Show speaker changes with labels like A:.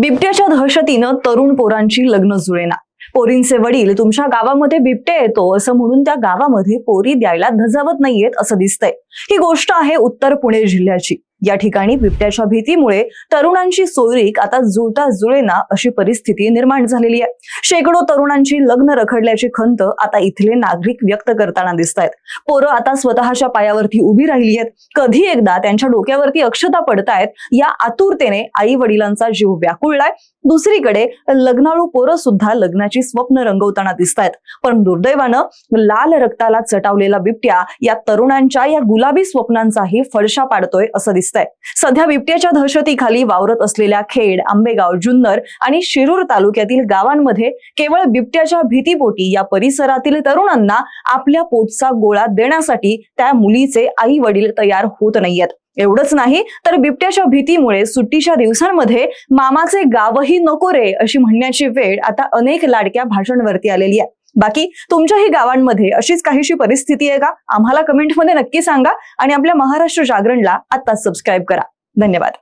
A: बिबट्याच्या दहशतीनं तरुण पोरांची लग्न जुळेना. पोरींचे वडील तुमच्या गावामध्ये बिबटे येतो असं म्हणून त्या गावामध्ये पोरी द्यायला धजावत नाहीयेत असं दिसतंय. ही गोष्ट आहे उत्तर पुणे जिल्ह्याची. या ठिकाणी बिबट्याच्या भीतीमुळे तरुणांची सोयरीक आता जुळता जुळेना अशी परिस्थिती निर्माण झालेली आहे. शेकडो तरुणांची लग्न रखडल्याची खंत आता इथले नागरिक व्यक्त करताना दिसत आहेत पोरं आता स्वतःच्या पायावरती उभी राहिली आहेत कधी एकदा त्यांच्या डोक्यावरती अक्षता पडतायत या आतुरतेने आई वडिलांचा जीव व्याकुळलाय. दुसरीकडे लग्नाळू पोरं सुद्धा लग्नाची स्वप्न रंगवताना दिसत आहेत पण दुर्दैवानं लाल रक्ताला चटावलेला बिबट्या या तरुणांच्या या गुलाबी स्वप्नांचाही फडशा पाडतोय असं दिसतंय. सध्या बिबट्याच्या दहशतीखाली वावरत असलेल्या खेड आंबेगाव जुन्नर आणि शिरूर तालुक्यातील गावांमध्ये केवळ बिबट्याच्या भीतीपोटी या परिसरातील तरुणांना आपल्या पोटचा गोळा देण्यासाठी त्या मुलीचे आई वडील तयार होत नाहीयेत. एवढंच नाही तर बिबट्याच्या भीतीमुळे सुट्टीच्या दिवसांमध्ये मामाचे गावही नको रे अशी म्हणण्याची वेळ आता अनेक लाडक्या भाषणवरती आलेली आहे. बाकी तुमच्याही गावांमध्ये अशीच काहीशी परिस्थिती आहे का? आम्हाला कमेंटमध्ये नक्की सांगा आणि आपल्या महाराष्ट्र जागरणला आत्ताच सबस्क्राईब करा. धन्यवाद.